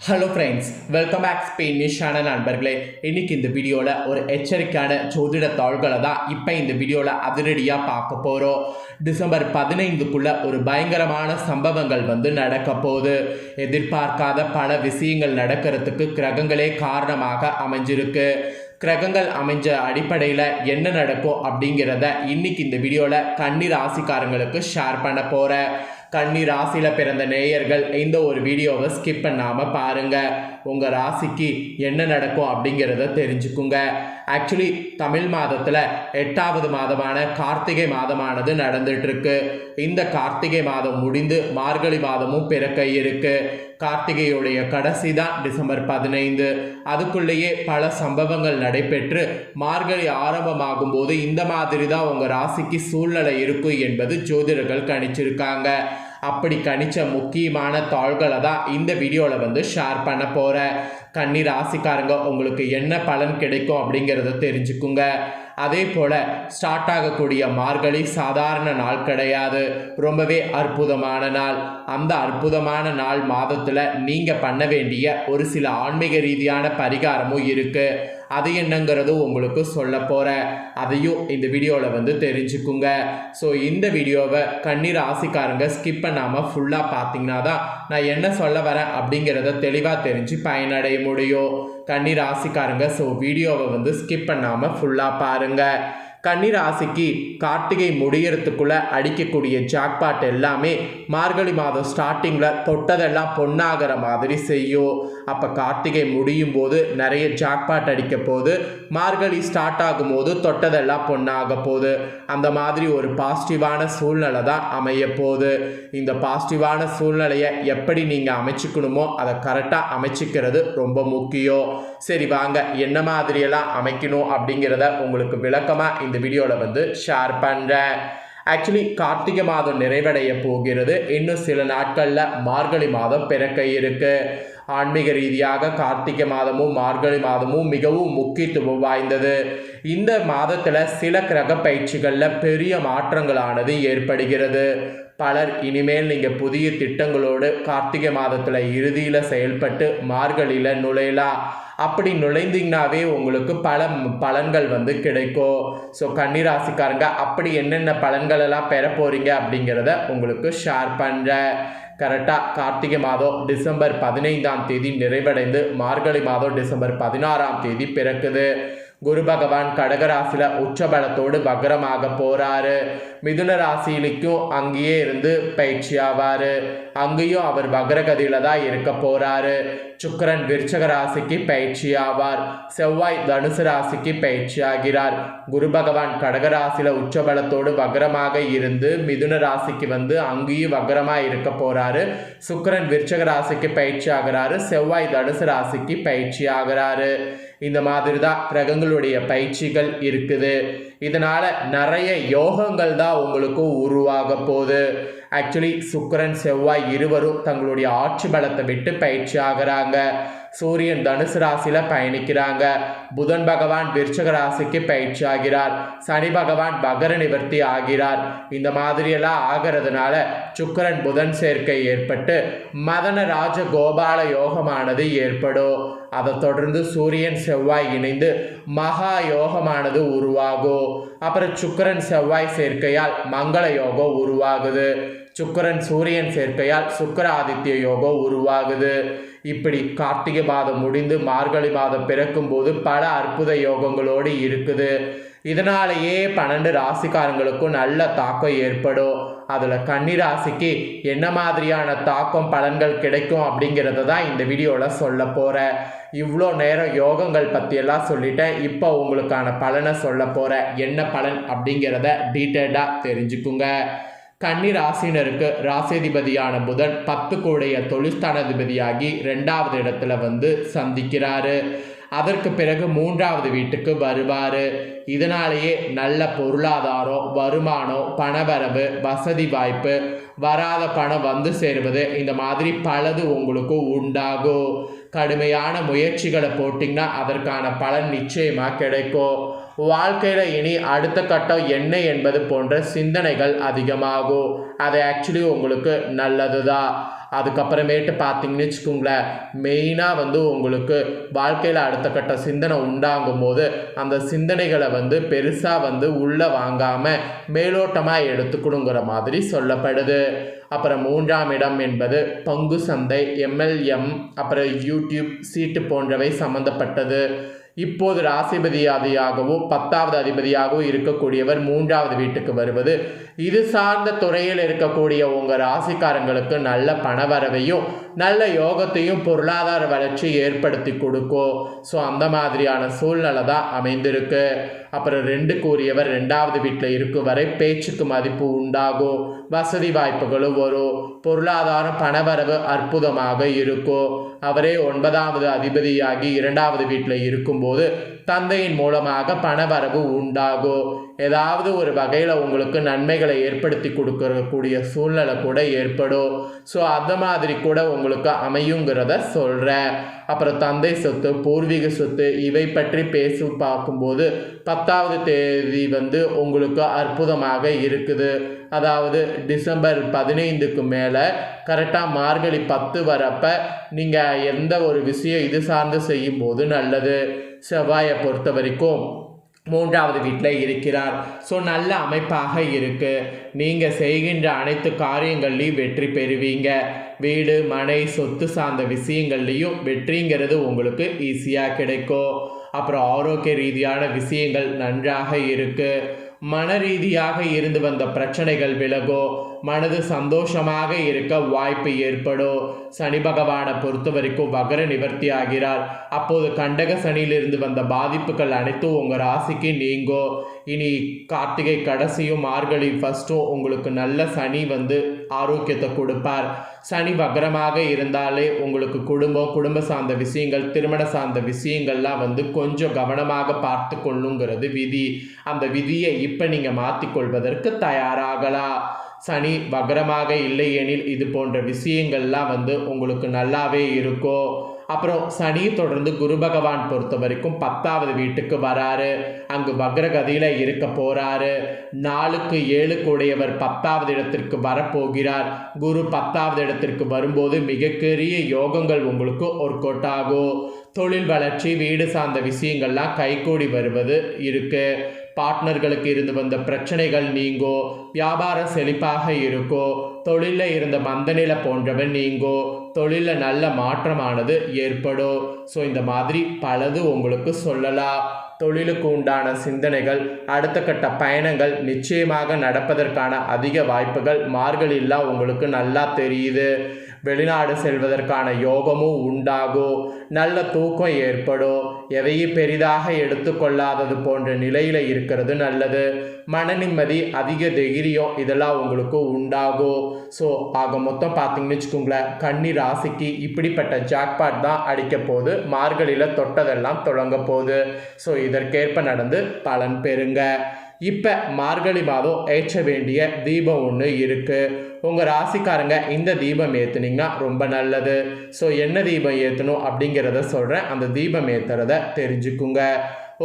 Hello friends welcome back ஸ்பெயினிஷான நண்பர்களே. இன்னைக்கு இந்த வீடியோவில் ஒரு எச்சரிக்கையான ஜோதிட தாள்களை தான் இப்போ இந்த வீடியோவில் அதிரடியாக பார்க்க போகிறோம் டிசம்பர் பதினைந்துக்குள்ள ஒரு பயங்கரமான சம்பவங்கள் வந்து நடக்க போகுது. எதிர்பார்க்காத பல விஷயங்கள் நடக்கிறதுக்கு கிரகங்களே காரணமாக அமைஞ்சிருக்கு. கிரகங்கள் அமைஞ்ச அடிப்படையில் என்ன நடக்கும் அப்படிங்கிறத இன்னைக்கு இந்த வீடியோவில் கன்னி ராசிக்காரங்களுக்கு ஷேர் பண்ண போகிறேன் கன்னி ராசியில் பிறந்த நேயர்கள் இந்த ஒரு வீடியோவை ஸ்கிப் பண்ணாமல் பாருங்கள் உங்கள் ராசிக்கு என்ன நடக்கும் அப்படிங்கிறத தெரிஞ்சுக்குங்க. ஆக்சுவலி தமிழ் மாதத்தில் எட்டாவது மாதமான கார்த்திகை மாதமானது நடந்துட்டுருக்கு. இந்த கார்த்திகை மாதம் முடிந்து மார்கழி மாதமும் பிறக்க இருக்கு. கார்த்திகையுடைய கடைசி தான் டிசம்பர் பதினைந்து. அதுக்குள்ளேயே பல சம்பவங்கள் நடைபெற்று மார்கழி ஆரம்பமாகும் போது இந்த மாதிரி தான் உங்கள் ராசிக்கு சூழ்நிலை இருக்கும் என்பது ஜோதிடர்கள் கணிச்சிருக்காங்க. அப்படி கணிச்ச முக்கியமான தாள்களை தான் இந்த வீடியோவில் வந்து ஷேர் பண்ண போகிறேன் கன்னி ராசிக்காரங்க உங்களுக்கு என்ன பலன் கிடைக்கும் அப்படிங்கிறத தெரிஞ்சுக்குங்க. அதே போல் ஸ்டார்ட் ஆகக்கூடிய மார்கழி சாதாரண நாள் கிடையாது. ரொம்பவே அற்புதமான நாள். அந்த அற்புதமான நாள் மாதத்தில் நீங்கள் பண்ண வேண்டிய ஒரு சில ஆன்மீக ரீதியான பரிகாரமும் இருக்குது அது என்னங்கிறது உங்களுக்கு சொல்ல போகிறேன் அதையும் இந்த வீடியோவில் வந்து தெரிஞ்சுக்குங்க. ஸோ இந்த வீடியோவை கண்ணீர் ராசிக்காரங்க ஸ்கிப் பண்ணாமல் ஃபுல்லாக பார்த்தீங்கன்னா தான் நான் என்ன சொல்ல வரேன் அப்படிங்கிறத தெளிவாக தெரிஞ்சு பயனடைய முடியும். கண்ணீர் ராசிக்காரங்க ஸோ வீடியோவை வந்து ஸ்கிப் பண்ணாமல் ஃபுல்லாக பாருங்கள் கன்னி ராசிக்கு கார்த்திகை முடியறதுக்குள்ளே அடிக்கக்கூடிய ஜாக்பாட் எல்லாமே மார்கழி மாதம் ஸ்டார்டிங்கில் தொட்டதெல்லாம் பொண்ணாகிற மாதிரி செய்யும். அப்போ கார்த்திகை முடியும் போது நிறைய ஜாக்பாட் அடிக்க போது மார்கழி ஸ்டார்ட் ஆகும்போது தொட்டதெல்லாம் பொண்ணாக போகுது. அந்த மாதிரி ஒரு பாசிட்டிவான சூழ்நிலை தான் அமைய போகுது. இந்த பாசிட்டிவான சூழ்நிலையை எப்படி நீங்கள் அமைச்சுக்கணுமோ அதை கரெக்டாக அமைச்சிக்கிறது ரொம்ப முக்கியம். சரி வாங்க என்ன மாதிரியெல்லாம் அமைக்கணும் அப்படிங்கிறத உங்களுக்கு விளக்கமாக இந்த வீடியோவில் வந்து ஷேர் பண்ணுறேன் ஆக்சுவலி கார்த்திகை மாதம் நிறைவடைய போகிறது. இன்னும் சில நாட்களில் மார்கழி மாதம் பிறக்க இருக்குது ஆன்மீக ரீதியாக கார்த்திகை மாதமும் மார்கழி மாதமும் மிகவும் முக்கியத்துவம் வாய்ந்தது. இந்த மாதத்தில் சில கிரக பயிற்சிகளில் பெரிய மாற்றங்களானது ஏற்படுகிறது. பலர் இனிமேல் நீங்கள் புதிய திட்டங்களோடு கார்த்திகை மாதத்தில் இறுதியில் செயல்பட்டு மார்கழியில் நுழையலாம். அப்படி நுழைந்தீங்கனாவே உங்களுக்கு பல பலன்கள் வந்து கிடைக்கும். ஸோ கன்னிராசிக்காரங்க அப்படி என்னென்ன பலன்கள் எல்லாம் பெற போகிறீங்க அப்படிங்கிறத உங்களுக்கு ஷேர் பண்ணுறேன் கரெக்டாக கார்த்திகை மாதம் டிசம்பர் பதினைந்தாம் தேதி நிறைவடைந்து மார்கழி மாதம் டிசம்பர் பதினாறாம் தேதி பிறக்குது. குரு பகவான் கடகராசியில் உச்சபலத்தோடு வக்ரமாக போகிறாரு மிதுன ராசியிலைக்கும் அங்கேயே இருந்து பயிற்சி ஆவார். அங்கேயும் அவர் வக்ரகதியில் தான் இருக்க போகிறாரு சுக்கரன் விருச்சக ராசிக்கு பயிற்சி ஆவார். செவ்வாய் தனுசு ராசிக்கு பயிற்சி ஆகிறார். குரு பகவான் கடகராசியில் உச்சபலத்தோடு வக்ரமாக இருந்து மிதுன ராசிக்கு வந்து அங்கேயும் வக்ரமாக இருக்க போகிறாரு சுக்கரன் விருச்சக ராசிக்கு பயிற்சி ஆகிறாரு. செவ்வாய் தனுசு ராசிக்கு பயிற்சி ஆகிறாரு. இந்த மாதிரி தான் கிரகங்களுடைய பயிற்சிகள் இருக்குது. இதனால் நிறைய யோகங்கள் தான் உங்களுக்கு உருவாக போகுது. ஆக்சுவலி சுக்கரன் செவ்வாய் இருவரும் தங்களுடைய ஆட்சி பலத்தை விட்டு பயிற்சி ஆகிறாங்க. சூரியன் தனுசு ராசியில் பயணிக்கிறாங்க. புதன் பகவான் விருச்சக ராசிக்கு பயிற்சி ஆகிறார். சனி பகவான் பகர நிவர்த்தி ஆகிறார். இந்த மாதிரியெல்லாம் ஆகிறதுனால சுக்கரன் புதன் சேர்க்கை ஏற்பட்டு மதன ராஜ கோபால யோகமானது ஏற்படும். அதை தொடர்ந்து சூரியன் செவ்வாய் இணைந்து மகா யோகமானது உருவாகும். அப்புறம் சுக்கரன் செவ்வாய் சேர்க்கையால் மங்கள யோகம் உருவாகுது. சுக்கரன் சூரியன் சேர்க்கையால் சுக்கர ஆதித்ய யோகம் உருவாகுது. இப்படி கார்த்திகை மாதம் முடிந்து மார்கழி மாதம் பிறக்கும் போது பல அற்புத யோகங்களோடு இருக்குது. இதனாலேயே பன்னெண்டு ராசிக்காரங்களுக்கும் நல்ல தாக்கம் ஏற்படும். அதில் கன்னி ராசிக்கு என்ன மாதிரியான தாக்கம் பலன்கள் கிடைக்கும் அப்படிங்கிறத தான் இந்த வீடியோவில் சொல்ல போகிறேன் இவ்வளோ நேரம் யோகங்கள் பற்றியெல்லாம் சொல்லிட்டேன். இப்போ உங்களுக்கான பலனை சொல்ல போகிறேன் என்ன பலன் அப்படிங்கிறத டீட்டெயில்டாக தெரிஞ்சுக்குங்க. கன்னி ராசினருக்கு ராசிதிபதியான புதன் பத்து கோடைய தொழில்ஸ்தானாதிபதியாகி ரெண்டாவது இடத்துல வந்து சந்திக்கிறாரு. அதற்கு பிறகு மூன்றாவது வீட்டுக்கு வருவார். இதனாலேயே நல்ல பொருளாதாரம் வருமானம் பணவரவு வசதி வாய்ப்பு வராத பணம் வந்து சேருவது இந்த மாதிரி பலது உங்களுக்கு உண்டாகும். கடுமையான முயற்சிகளை போட்டிங்கன்னா அதற்கான பலன் நிச்சயமாக கிடைக்கும். வாழ்க்கையில் இனி அடுத்த கட்டம் என்ன என்பது போன்ற சிந்தனைகள் அதிகமாகும். அது ஆக்சுவலி உங்களுக்கு நல்லது தான் அதுக்கப்புறமேட்டு பார்த்தீங்கன்னு வச்சுக்கோங்களேன் மெயினாக வந்து உங்களுக்கு வாழ்க்கையில் அடுத்த கட்ட சிந்தனை உண்டாகும் போது அந்த சிந்தனைகளை வந்து பெருசாக வந்து உள்ளே வாங்காமல் மேலோட்டமாக எடுத்துக்கணுங்கிற மாதிரி சொல்லப்படுது. அப்புறம் மூன்றாம் இடம் என்பது பங்கு சந்தை எம்எல்எம் அப்புறம் யூடியூப் சீட்டு போன்றவை சம்மந்தப்பட்டது இப்போது ராசிபதியாதியாகவும் பத்தாவது அதிபதியாகவும் இருக்கக்கூடியவர் மூன்றாவது வீட்டுக்கு வருவது. இது சார்ந்த துறையில் இருக்கக்கூடிய உங்கள் ராசிக்காரங்களுக்கு நல்ல பணவரவையும் நல்ல யோகத்தையும் பொருளாதார வளர்ச்சி ஏற்படுத்தி கொடுக்கும். ஸோ அந்த மாதிரியான சூழ்நிலை தான் அமைந்திருக்கு. அப்புறம் ரெண்டு கூறியவர் ரெண்டாவது வீட்டில் இருக்கும் வரை பேச்சுக்கு மதிப்பு உண்டாகும் வசதி வாய்ப்புகளும் வரும் பொருளாதாரம் பணவரவு அற்புதமாக இருக்கும் அவரே ஒன்பதாவது அதிபதியாகி இரண்டாவது வீட்டில் இருக்கும்போது தந்தையின் மூலமாக பணவரவு உண்டாகும் ஏதாவது ஒரு வகையில் உங்களுக்கு நன்மைகளை ஏற்படுத்தி கொடுக்கக்கூடிய சூழ்நிலை கூட ஏற்படும் ஸோ அந்த மாதிரி கூட உங்களுக்கு அமையுங்கிறத சொல்கிறேன் அப்புறம் தந்தை சொத்து பூர்வீக சொத்து இவை பற்றி பேசி பார்க்கும்போது பத்தாவது தேதி வந்து உங்களுக்கு அற்புதமாக இருக்குது. அதாவது டிசம்பர் பதினைந்துக்கு மேலே கரெக்டாக மார்கழி பத்து வரப்ப நீங்கள் எந்த ஒரு விஷயம் இது சார்ந்து செய்யும்போது நல்லது. செவ்வாயை பொறுத்த வரைக்கும் மூன்றாவது வீட்டில் இருக்கிறார். ஸோ நல்ல அமைப்பாக இருக்கு. நீங்கள் செய்கின்ற அனைத்து காரியங்கள்லையும் வெற்றி பெறுவீங்க. வீடு மனை சொத்து சார்ந்த விஷயங்கள்லையும் வெற்றிங்கிறது உங்களுக்கு ஈஸியாக கிடைக்கும். அப்புறம் ஆரோக்கிய ரீதியான விஷயங்கள் நன்றாக இருக்குது மன ரீதியாக இருந்து வந்த பிரச்சனைகள் விலகோ மனது சந்தோஷமாக இருக்க வாய்ப்பு ஏற்படும் சனி பகவானை பொறுத்த வரைக்கும் வகர நிவர்த்தி ஆகிறார் அப்போது கண்டக சனியிலிருந்து வந்த பாதிப்புகள் அனைத்தும் உங்கள் ராசிக்கு நீங்கோ. இனி கார்த்திகை கடைசியும் மார்கழி ஃபஸ்ட்டும் உங்களுக்கு நல்ல சனி வந்து ஆரோக்கியத்தை கொடுப்பார். சனி வக்ரமாக இருந்தாலே உங்களுக்கு குடும்பம் குடும்ப சார்ந்த விஷயங்கள் திருமண சார்ந்த விஷயங்கள்லாம் வந்து கொஞ்சம் கவனமாக பார்த்து கொள்ளுங்கிறது விதி. அந்த விதியை இப்போ நீங்கள் மாற்றிக்கொள்வதற்கு தயாராகலாம். சனி வக்ரமாக இல்லையெனில் இது போன்ற விஷயங்கள்லாம் வந்து உங்களுக்கு நல்லாவே இருக்கும். அப்புறம் சனி தொடர்ந்து குரு பகவான் பொறுத்த வரைக்கும் பத்தாவது வீட்டுக்கு வராரு. அங்கு வக்ரகதியில் இருக்க போறாரு. நாலுக்கு ஏழுக்கு உடையவர் பத்தாவது இடத்திற்கு வரப்போகிறார். குரு பத்தாவது இடத்திற்கு வரும்போது மிகப்பெரிய யோகங்கள் உங்களுக்கு ஒர்க் அவுட் ஆகும். தொழில் வளர்ச்சி வீடு சார்ந்த விஷயங்கள்லாம் கைகூடி வருவது இருக்கு. பார்ட்னர்களுக்கு இருந்து வந்த பிரச்சனைகள் நீங்கோ வியாபாரம் செழிப்பாக இருக்கோ தொழிலில் இருந்த மந்தநிலை போன்றவை நீங்கோ தொழிலில் நல்ல மாற்றமானது ஏற்படும் ஸோ இந்த மாதிரி பலது உங்களுக்கு சொல்லலாம். தொழிலுக்கு உண்டான சிந்தனைகள் அடுத்த கட்ட பயணங்கள் நிச்சயமாக நடப்பதற்கான அதிக வாய்ப்புகள் மார்கழிலாம் உங்களுக்கு நல்லா தெரியுது. வெளிநாடு செல்வதற்கான யோகமும் உண்டாகும் நல்ல தூக்கம் ஏற்படும் எதையும் பெரிதாக எடுத்துக்கொள்ளாதது போன்ற நிலையில் இருக்கிறது நல்லது. மன நிம்மதி அதிக தைரியம் இதெல்லாம் உங்களுக்கு உண்டாகும் ஸோ ஆக மொத்தம் பார்த்தீங்கன்னு வச்சுக்கோங்களேன் கன்னி ராசிக்கு இப்படிப்பட்ட ஜாக்பாட் தான் அடிக்க போகுது. மார்கழியில் தொட்டதெல்லாம் தொடங்க போகுது. ஸோ இதற்கேற்ப நடந்து பலன் பெறுங்க. இப்போ மார்கழி மாதம் ஏற்ற வேண்டிய தீபம் ஒன்று இருக்குது உங்கள் ராசிக்காரங்க இந்த தீபம் ஏற்றுனீங்கன்னா ரொம்ப நல்லது. ஸோ என்ன தீபம் ஏற்றணும் அப்படிங்கிறத சொல்கிறேன் அந்த தீபம் ஏற்றுறத தெரிஞ்சுக்குங்க.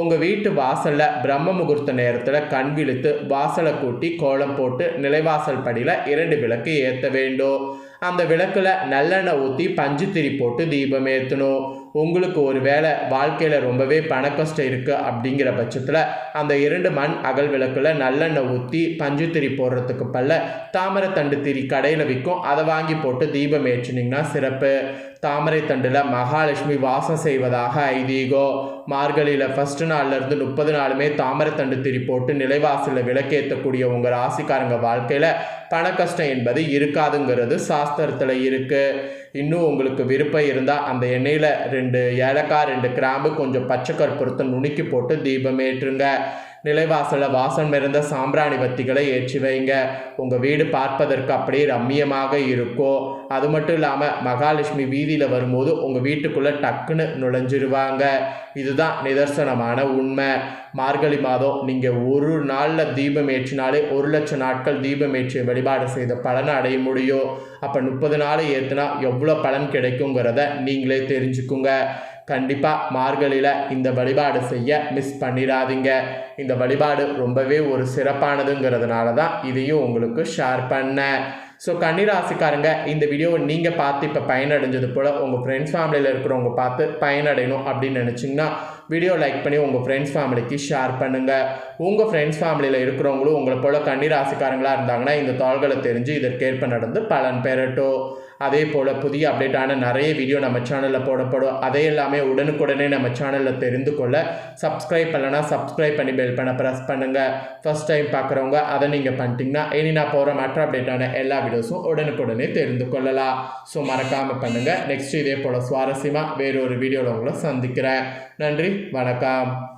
உங்கள் வீட்டு வாசலில் பிரம்ம முகூர்த்த நேரத்தில் கண் விழுத்து வாசலை கூட்டி கோலம் போட்டு நிலைவாசல் படியில் இரண்டு விளக்கு ஏற்ற வேண்டும். அந்த விளக்கில் நல்லெண்ணெய் ஊற்றி பஞ்சு திரி போட்டு தீபம் ஏற்றணும் உங்களுக்கு ஒரு வேளை வாழ்க்கையில் ரொம்பவே பணக்கஷ்டம் இருக்குது அப்படிங்கிற பட்சத்தில் அந்த இரண்டு மண் அகல் விளக்கில் நல்லெண்ணெய் ஊற்றி பஞ்சு திரி போடுறதுக்கு பல்ல தாமரை தண்டு திரி கடையில் விற்கும் அதை வாங்கி போட்டு தீபம் ஏற்றினீங்கன்னா சிறப்பு. தாமரை தண்டில் மகாலட்சுமி வாசம் செய்வதாக ஐதீகம் மார்கழியில் ஃபஸ்ட்டு நாள்லேருந்து முப்பது நாளுமே தாமரை தண்டு திரி போட்டு நிலைவாசலில் விளக்கேற்றக்கூடிய உங்கள் ராசிக்காரங்க வாழ்க்கையில் பண கஷ்டம் என்பது இருக்காதுங்கிறது சாஸ்திரத்தில் இருக்குது இன்னும் உங்களுக்கு விருப்பம் இருந்தால் அந்த எண்ணெயில் ரெண்டு ஏலக்காய் ரெண்டு கிராம்பு கொஞ்சம் பச்சை கற்பூரத்தை நுணுக்கி போட்டு தீபம் ஏற்றுங்க நிலைவாசலில் வாசம் நிறைந்த சாம்பிராணி வத்திகளை ஏற்றி வைங்க. உங்கள் வீடு பார்ப்பதற்கு அப்படியே ரம்மியமாக இருக்கும் அது மட்டும் இல்லாமல் மகாலட்சுமி வீதியில் வரும்போது உங்கள் வீட்டுக்குள்ளே டக்குன்னு நுழைஞ்சிருவாங்க. இதுதான் நிதர்சனமான உண்மை. மார்கழி மாதம் நீங்கள் ஒரு நாளில் தீபம் ஏற்றினாலே ஒரு லட்சம் நாட்கள் தீபம் ஏற்றிய வழிபாடு செய்த பலனை அடைய முடியும். அப்போ முப்பது நாள் ஏற்றுனா எவ்வளோ பலன் கிடைக்குங்கிறத நீங்களே தெரிஞ்சுக்குங்க. கண்டிப்பாக மார்கழியில் இந்த வழிபாடு செய்ய மிஸ் பண்ணிடாதீங்க. இந்த வழிபாடு ரொம்பவே ஒரு சிறப்பானதுங்கிறதுனால தான் இதையும் உங்களுக்கு ஷேர் பண்ணேன். ஸோ கன்னிராசிக்காரங்க இந்த வீடியோவை நீங்கள் பார்த்து இப்போ பயனடைஞ்சது போல் உங்கள் ஃப்ரெண்ட்ஸ் ஃபேமிலியில் இருக்கிறவங்க பார்த்து பயனடையணும் அப்படின்னு நினச்சிங்கன்னா வீடியோ லைக் பண்ணி உங்கள் ஃப்ரெண்ட்ஸ் ஃபேமிலிக்கு ஷேர் பண்ணுங்கள் உங்கள் ஃப்ரெண்ட்ஸ் ஃபேமிலியில் இருக்கிறவங்களும் உங்களை போல் கன்னிராசிக்காரங்களாக இருந்தாங்கன்னா இந்த தாள்களை தெரிஞ்சு இதற்கேற்ப நடந்து பலன் பெறட்டும். அதே போல் புதிய அப்டேட்டான நிறைய வீடியோ நம்ம சேனலில் போடப்படும். அதை எல்லாமே உடனுக்குடனே நம்ம சேனலில் தெரிந்து கொள்ள சப்ஸ்கிரைப் பண்ணலன்னா சப்ஸ்கிரைப் பண்ணி பெல் பண்ண ப்ரெஸ் பண்ணுங்கள் ஃபஸ்ட் டைம் பார்க்குறவங்க அதை நீங்கள் பண்ணிட்டீங்கன்னா இனி நான் போகிற மற்ற அப்டேட்டான எல்லா வீடியோஸும் உடனுக்குடனே தெரிந்து கொள்ளலாம். ஸோ மறக்காமல் பண்ணுங்கள் நெக்ஸ்ட் இதே போல் சுவாரஸ்யமாக வேறொரு வீடியோவில் உங்களை சந்திக்கிறேன். நன்றி வணக்கம்.